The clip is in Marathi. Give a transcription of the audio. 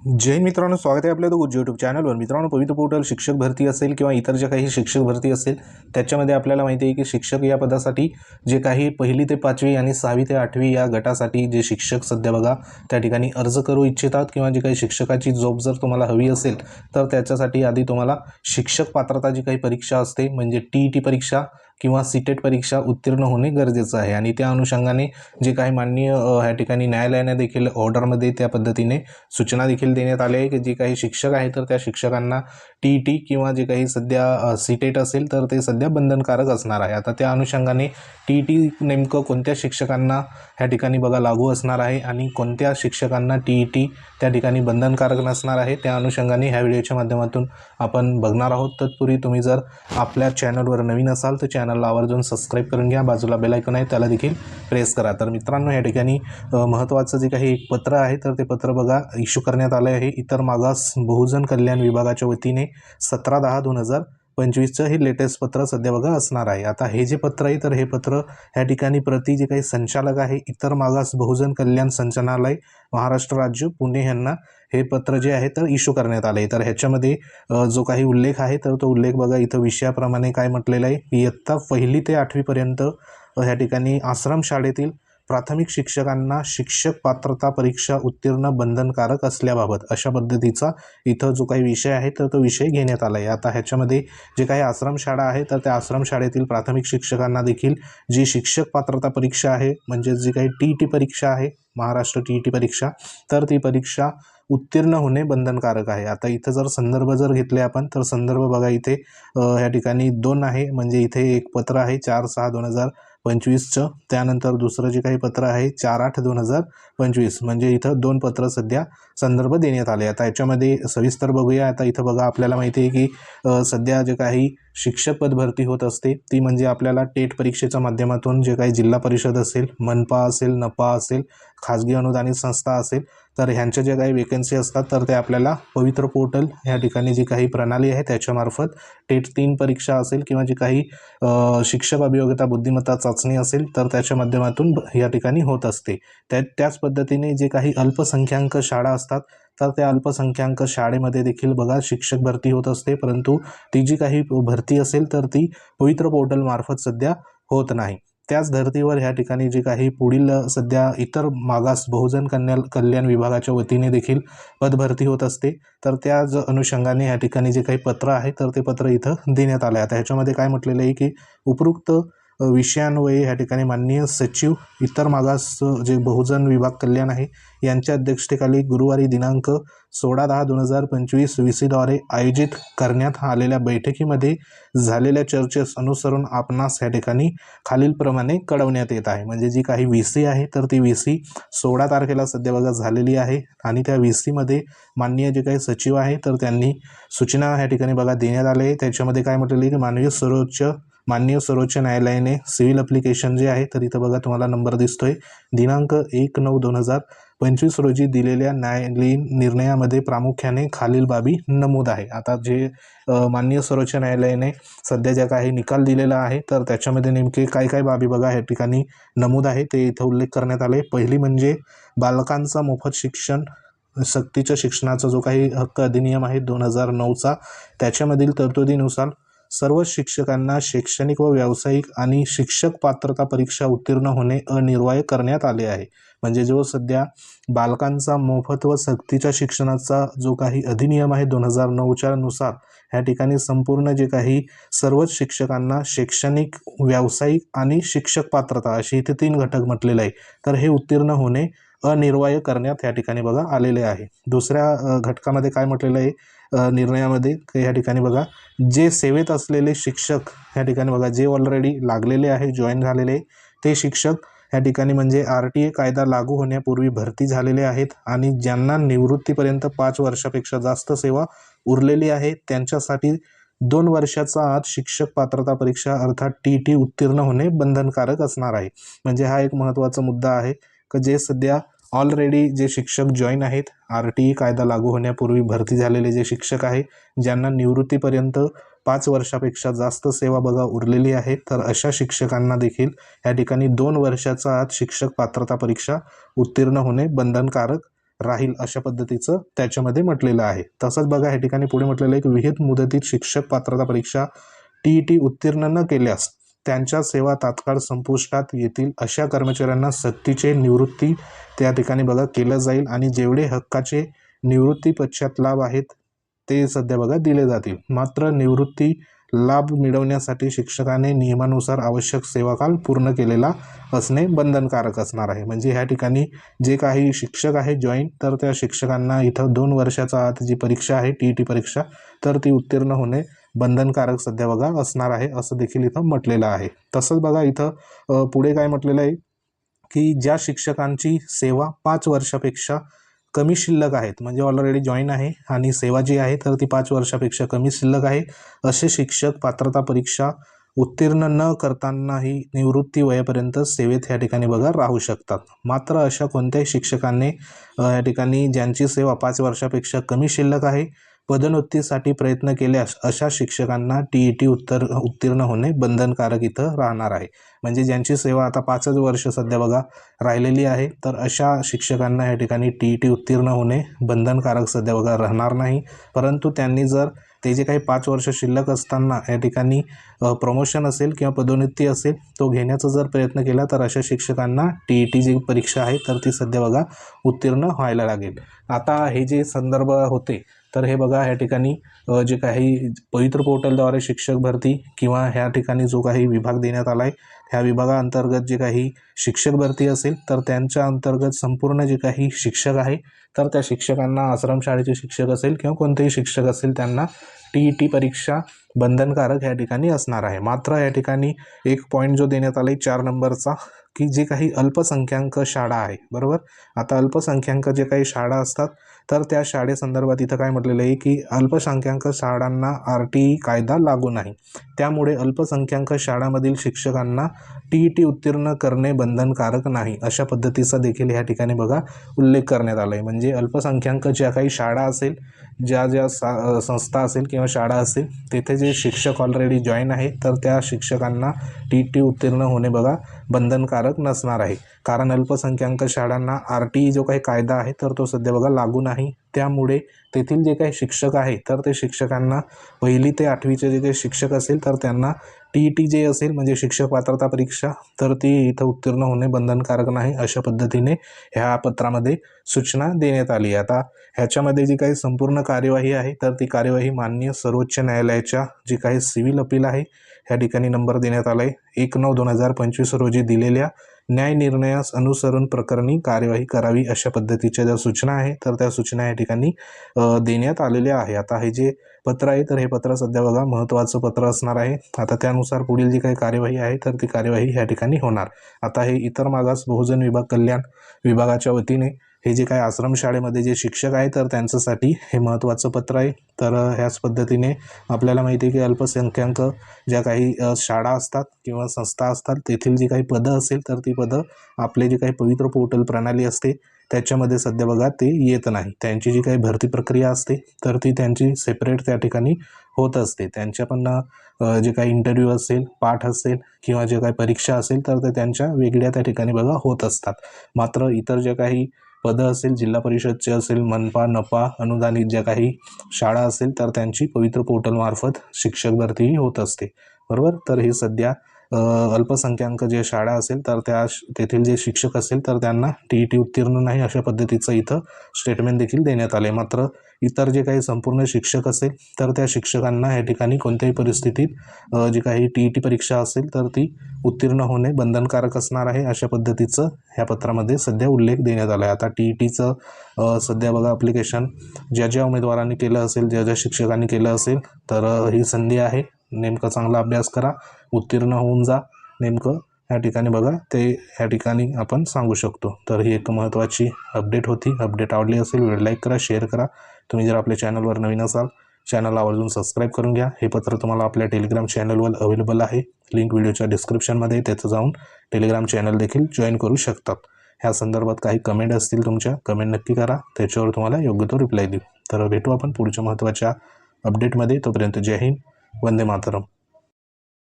जय मित्रांनो स्वागत आहे आपल्या तो यूट्यूब चॅनलवर मित्रांनो पवित्र पोर्टल शिक्षक भरती असेल किंवा इतर ज्या काही शिक्षक भरती असेल त्याच्यामध्ये आपल्याला माहिती आहे की शिक्षक या पदासाठी जे काही पहिली ते पाचवी आणि सहावी ते आठवी या गटासाठी जे शिक्षक सध्या बघा त्या ठिकाणी अर्ज करू इच्छितात किंवा जी काही शिक्षकाची जॉब जर तुम्हाला हवी असेल तर त्याच्यासाठी आधी तुम्हाला शिक्षक पात्रता जी काही परीक्षा असते म्हणजे टी ई टी परीक्षा किंवा सीटेट परीक्षा उत्तीर्ण होणे गरजेचं आहे. आणि त्या अनुषंगाने जे काही माननीय ह्या ठिकाणी न्यायालयाने देखील ऑर्डरमध्ये त्या पद्धतीने सूचना देखील देण्यात आल्या आहे की जे काही शिक्षक आहे तर त्या शिक्षकांना टी ई टी किंवा जे काही सध्या सीटेट असेल तर ते सध्या बंधनकारक असणार आहे. आता त्या अनुषंगाने टी ई टी नेमकं कोणत्या शिक्षकांना ह्या ठिकाणी बघा लागू असणार आहे आणि कोणत्या शिक्षकांना टी ई टी त्या ठिकाणी बंधनकारक नसणार आहे त्या अनुषंगाने ह्या व्हिडिओच्या माध्यमातून आपण बघणार आहोत. तत्पूर्वी तुम्ही जर आपल्या चॅनलवर नवीन असाल तर चॅनल चॅनलला आवर्जून सबस्क्राईब करून घ्या. बाजूला बेलायकन आहे त्याला देखील प्रेस करा. तर मित्रांनो या ठिकाणी महत्त्वाचं जे काही एक पत्र आहे तर ते पत्र बघा. इश्यू करण्यात आलं आहे. इतर मागास बहुजन कल्याण विभागाच्या वतीने सतरा दहा दोन हजार पंचवीसचं हे लेटेस्ट पत्र सध्या बघा असणार आहे. आता हे जे पत्र आहे तर हे पत्र ह्या ठिकाणी प्रति जे काही संचालक आहे इतर मागास बहुजन कल्याण संचालनालय महाराष्ट्र राज्य पुणे यांना हे पत्र जे आहे तर इश्यू करण्यात आले तर ह्याच्यामध्ये जो काही उल्लेख आहे तर तो उल्लेख बघा इथं विषयाप्रमाणे काय म्हटलेलं आहे. की इयत्ता पहिली ते आठवीपर्यंत ह्या ठिकाणी आश्रम शाळेतील प्राथमिक शिक्षकांना शिक्षक पात्रता परीक्षा उत्तीर्ण बंधनकारक असल्याबाबत अशा पद्धतीचा इथं जो काही विषय आहे तर तो विषय घेण्यात आला आहे आता ह्याच्यामध्ये जे काही आश्रमशाळा आहे तर त्या आश्रमशाळेतील प्राथमिक शिक्षकांना देखील जी शिक्षक पात्रता परीक्षा आहे म्हणजे जी काही टी ई टी परीक्षा आहे महाराष्ट्र टी ई टी परीक्षा तर ती परीक्षा उत्तीर्ण होणे बंधनकारक आहे. आता इथं जर संदर्भ जर घेतले आपण तर संदर्भ बघा इथे ह्या ठिकाणी दोन आहे म्हणजे इथे एक पत्र आहे चार सहा दोन हजार पंचवीसचं. त्यानंतर दुसरं जे काही पत्र आहे चार आठ दोन हजार पंचवीस म्हणजे इथं दोन पत्र सध्या संदर्भ देण्यात आले. आता याच्यामध्ये सविस्तर बघूया. आता इथं बघा आपल्याला माहिती आहे की सध्या जे काही शिक्षक पद भरती होत असते ती म्हणजे आपल्याला टेट परीक्षेच्या माध्यमातून जे काही जिल्हा परिषद असेल मनपा असेल नपा असेल खाजगी अनुदानित संस्था असेल तर ह्यांच्या ज्या काही वेकन्सी असतात तर ते आपल्याला पवित्र पोर्टल ह्या ठिकाणी जी काही प्रणाली आहे त्याच्यामार्फत टेट तीन परीक्षा असेल किंवा जी काही शिक्षक अभियोग्यता बुद्धिमत्ता चाचणी असेल तर त्याच्या माध्यमातून या ठिकाणी होत असते. त्या त्याच पद्धतीने जे काही अल्पसंख्याक शाळा असतात तर त्या अल्पसंख्याक शाळेमध्ये देखील बघा शिक्षक भरती होत असते. परंतु ती जी काही भरती असेल तर ती पवित्र पोर्टलमार्फत सध्या होत नाही. त्याच धर्तीवर ह्या ठिकाणी जे काही पुढील सध्या इतर मागास बहुजन कन्या कल्याण विभागाच्या वतीने देखील पदभरती होत असते. तर त्याच अनुषंगाने ह्या ठिकाणी जे काही पत्र आहे तर ते पत्र इथं देण्यात आलं. आहे आता ह्याच्यामध्ये काय म्हटलेलं आहे की उपरोक्त अ, ह्या ठिकाणी माननीय सचिव इतर मागास जे बहुजन विभाग कल्याण आहे यांच्या अध्यक्षतेखाली गुरुवारी दिनांक सोळा दहा दोन हजार पंचवीस व्ही सीद्वारे आयोजित करण्यात आलेल्या बैठकीमध्ये झालेल्या चर्चेस अनुसरून आपणास ह्या ठिकाणी खालीलप्रमाणे कळवण्यात येत आहे. म्हणजे जी काही व्ही सी आहे तर ती व्ही सी सोळा तारखेला सध्या बघा झालेली आहे आणि त्या व्ही सीमध्ये माननीय जे काही सचिव आहे तर त्यांनी सूचना ह्या ठिकाणी बघा देण्यात आले आहे त्याच्यामध्ये काय म्हटलेली की मानवी सर्वोच्च माननीय सर्वोच्च न्यायालयाने सिव्हिल अप्लिकेशन जे आहे तर इथं बघा तुम्हाला नंबर दिसतोय. दिनांक एक नऊ दोन हजार पंचवीस रोजी दिलेल्या न्यायालयीन निर्णयामध्ये प्रामुख्याने खालील बाबी नमूद आहे. आता जे माननीय सर्वोच्च न्यायालयाने सध्या ज्या काही निकाल दिलेला आहे तर त्याच्यामध्ये नेमके काय काय बाबी बघा या ठिकाणी नमूद आहे ते इथं उल्लेख करण्यात आले. पहिली म्हणजे बालकांचा मोफत शिक्षण सक्तीच्या शिक्षणाचा जो काही हक्क अधिनियम आहे दोन हजार नऊचा त्याच्यामधील तरतुदीनुसार सर्व शिक्षकांना शैक्षणिक व व्यावसायिक आणि शिक्षक पात्रता परीक्षा उत्तीर्ण होणे अनिर्वाय करण्यात आले आहे. म्हणजे जो सध्या बालकांचा मोफत व सक्तीच्या शिक्षणाचा जो काही अधिनियम आहे दोन हजार नऊच्या नुसार ह्या ठिकाणी संपूर्ण जे काही सर्वच शिक्षकांना शैक्षणिक व्यावसायिक आणि शिक्षक पात्रता अशी इथे तीन घटक म्हटलेले आहे. तर हे उत्तीर्ण होणे अनिर्वाय करण्यात या ठिकाणी बघा आलेले आहे. दुसऱ्या घटकामध्ये काय म्हटलेलं आहे? निर्णयामध्ये या ठिकाणी बघा जे सेवेत असलेले शिक्षक ह्या ठिकाणी बघा जे ऑलरेडी लागलेले आहे जॉईन झालेले ते शिक्षक ह्या ठिकाणी म्हणजे आर टी ए कायदा लागू होण्यापूर्वी भरती झालेले आहेत आणि ज्यांना निवृत्तीपर्यंत पाच वर्षापेक्षा जास्त सेवा उरलेली आहे त्यांच्यासाठी दोन वर्षाचा आत शिक्षक पात्रता परीक्षा अर्थात टी टी उत्तीर्ण होणे बंधनकारक असणार आहे. म्हणजे हा एक महत्त्वाचा मुद्दा आहे की जे सध्या ऑलरेडी जे शिक्षक जॉईन आहेत आर टी ई कायदा लागू होण्यापूर्वी भरती झालेले जे शिक्षक आहे ज्यांना निवृत्तीपर्यंत पाच वर्षापेक्षा जास्त सेवा बघा उरलेली आहे तर अशा शिक्षकांना देखील या ठिकाणी दोन वर्षाचा आत शिक्षक पात्रता परीक्षा उत्तीर्ण होणे बंधनकारक राहील अशा पद्धतीचं त्याच्यामध्ये म्हटलेलं आहे. तसंच बघा या ठिकाणी पुढे म्हटलेलं आहे की विहित मुदतीत शिक्षक पात्रता परीक्षा टी ई टी उत्तीर्ण न केल्यास त्यांच्या सेवा तात्काळ संपुष्टात येतील अशा कर्मचाऱ्यांना सक्तीचे निवृत्ती त्या ठिकाणी बघा केलं जाईल आणि जेवढे हक्काचे निवृत्ती पश्चात लाभ आहेत ते सध्या बघा दिले जातील. मात्र निवृत्ती लाभ मिळवण्यासाठी शिक्षकाने नियमानुसार आवश्यक सेवाकाल पूर्ण केलेला असणे बंधनकारक असणार आहे. म्हणजे ह्या ठिकाणी जे काही शिक्षक आहे जॉईन तर त्या शिक्षकांना इथं दोन वर्षाचा आत जी परीक्षा आहे टी ई टी परीक्षा तर ती उत्तीर्ण होणे बंधनकारक सध्या बघा असणार आहे असं देखील इथं म्हटलेलं आहे. तसंच बघा इथं पुढे काय म्हटलेलं आहे? की ज्या शिक्षकांची सेवा पाच वर्षापेक्षा कमी शिल्लक आहेत म्हणजे ऑलरेडी जॉईन आहे आणि सेवा जी आहे तर ती पाच वर्षापेक्षा कमी शिल्लक आहे. असे शिक्षक पात्रता परीक्षा उत्तीर्ण न करतानाही निवृत्ती वयापर्यंत सेवेत ह्या ठिकाणी बघा राहू शकतात. मात्र अशा कोणत्याही शिक्षकांनी या ठिकाणी ज्यांची सेवा पाच वर्षापेक्षा कमी शिल्लक आहे पदोन्नतीसाठी प्रयत्न केल्यास अशा शिक्षकांना टी ई टी उत्तर उत्तीर्ण होणे बंधनकारक इथं राहणार आहे. म्हणजे ज्यांची सेवा आता पाचच वर्ष सध्या बघा राहिलेली आहे तर अशा शिक्षकांना या ठिकाणी टी ई टी उत्तीर्ण होणे बंधनकारक सध्या बघा राहणार नाही. परंतु त्यांनी जर ते जे काही पाच वर्ष शिल्लक असताना या ठिकाणी प्रमोशन असेल किंवा पदोन्नती असेल तो घेण्याचा जर प्रयत्न केला तर अशा शिक्षकांना टी ई टी जी परीक्षा आहे तर ती सध्या बघा उत्तीर्ण व्हायला लागेल. आता हे जे संदर्भ होते तर हे बघा ह्या ठिकाणी जे काही पवित्र पोर्टलद्वारे शिक्षक भरती किंवा ह्या ठिकाणी जो काही विभाग देण्यात आला आहे ह्या विभागाअंतर्गत जे काही शिक्षक भरती असेल तर त्यांच्या अंतर्गत संपूर्ण जे काही शिक्षक आहे तर त्या शिक्षकांना आश्रमशाळेचे शिक्षक असेल किंवा कोणतेही शिक्षक असेल त्यांना टी ई टी परीक्षा बंधनकारक या ठिकाणी असणार आहे. मात्र या ठिकाणी एक पॉईंट जो देण्यात आला आहे चार नंबरचा की जे काही अल्पसंख्याक शाळा आहे बरोबर? आता अल्पसंख्याक जे काही शाळा असतात तर त्या शाळेसंदर्भात इथं काय म्हटलेलं आहे की अल्पसंख्याक शाळांना आर टी ई कायदा लागू नाही. त्यामुळे अल्पसंख्याक शाळांमधील शिक्षकांना टी ई टी उत्तीर्ण करणे बंधनकारक नाही अशा पद्धतीचा देखील ह्या ठिकाणी बघा उल्लेख करण्यात आला आहे म्हणजे अल्पसंख्याक ज्या काही शाळा असेल ज्या ज्या सा संस्था असेल किंवा शाळा असेल तेथे जे शिक्षक ऑलरेडी जॉईन आहे तर त्या शिक्षकांना टी टी उत्तीर्ण होणे बघा बंधनकारक नसणार आहे. कारण अल्पसंख्याक शाळांना आर टी ई जो काही कायदा आहे तर तो सध्या बघा लागू नाही. त्यामुळे तेथील जे काही शिक्षक आहे तर ते शिक्षकांना पहिली ते आठवीचे जे काही शिक्षक असेल तर त्यांना टी ई टी जे असेल म्हणजे शिक्षक पात्रता परीक्षा तर ती इथं उत्तीर्ण होणे बंधनकारक नाही अशा पद्धतीने ह्या पत्रामध्ये सूचना देण्यात आली आता ह्याच्यामध्ये जी काही संपूर्ण कार्यवाही आहे तर ती कार्यवाही माननीय सर्वोच्च न्यायालयाच्या जी काही सिव्हिल अपील आहे ह्या ठिकाणी नंबर देण्यात आला आहे एक नऊ दोन हजार पंचवीस रोजी दिलेल्या न्याय निर्णयास अनुसरून प्रकरणी कार्यवाही करावी अशा पद्धतीच्या ज्या सूचना आहे तर त्या सूचना या ठिकाणी देण्यात आलेल्या आहे. आता हे जे पत्र आहे तर हे पत्र सध्या बघा महत्त्वाचं पत्र असणार आहे. आता त्यानुसार पुढील जी काही कार्यवाही आहे तर ती कार्यवाही ह्या ठिकाणी होणार. आता हे इतर मागास बहुजन विभाग कल्याण विभागाच्या वतीने हे जे काही आश्रमशाळेमध्ये जे शिक्षक आहे तर त्यांच्यासाठी हे महत्त्वाचं पत्र आहे. तर ह्याच पद्धतीने आपल्याला माहिती आहे की अल्पसंख्याक ज्या काही शाळा असतात किंवा संस्था असतात तेथील जी काही पदं असेल तर ती पदं आपले जे काही पवित्र पोर्टल प्रणाली असते त्याच्यामध्ये सध्या बघा ते येत नाही. त्यांची जी काही भरती प्रक्रिया असते तर ती त्यांची सेपरेट त्या ठिकाणी होत असते. त्यांच्या पण जे काही इंटरव्ह्यू असेल पाठ असेल किंवा जे काही परीक्षा असेल तर ते त्यांच्या वेगळ्या त्या ठिकाणी बघा होत असतात. मात्र इतर जे काही पदं असेल जिल्हा परिषदचे असेल मनपा नपा अनुदानित ज्या काही शाळा असेल तर त्यांची पवित्र पोर्टलमार्फत शिक्षक भरतीही होत असते. बरोबर? तर हे सध्या अल्पसंख्याक जे शाळा असेल तर त्या तेथील जे शिक्षक असेल तर त्यांना टी ई टी उत्तीर्ण नाही अशा पद्धतीचं इथं स्टेटमेंट देखील देण्यात आले. मात्र इतर जे काही संपूर्ण शिक्षक असेल तर त्या शिक्षकांना या ठिकाणी कोणत्याही परिस्थितीत जी काही टी ई टी परीक्षा असेल तर ती उत्तीर्ण होणे बंधनकारक असणार आहे अशा पद्धतीचं ह्या पत्रामध्ये सध्या उल्लेख देण्यात आला आहे आता टी ई टीचं सध्या बघा ॲप्लिकेशन ज्या ज्या उमेदवारांनी केलं असेल ज्या ज्या शिक्षकांनी केलं असेल तर ही संधी आहे. नेमकं चांगला अभ्यास करा उत्तीर्ण होऊन जा. नेमकं ह्या ठिकाणी बघा ते ह्या ठिकाणी आपण सांगू शकतो. तर ही एक महत्त्वाची अपडेट होती. अपडेट आवडली असेल व्हिडिओ लाईक करा शेअर करा. तुम्ही जर आपल्या चॅनलवर नवीन असाल चॅनल आवर्जून सबस्क्राईब करून घ्या. हे पत्र तुम्हाला आपल्या टेलिग्राम चॅनलवर अवेलेबल आहे. लिंक व्हिडिओच्या डिस्क्रिप्शनमध्ये त्याचं जाऊन टेलिग्राम चॅनल देखील जॉईन करू शकतात. ह्या संदर्भात काही कमेंट असतील तुमच्या कमेंट नक्की करा. त्याच्यावर तुम्हाला योग्य तो रिप्लाय देऊ. तर भेटू आपण पुढच्या महत्त्वाच्या अपडेटमध्ये तोपर्यंत जय हिंद. वंदे मातरम.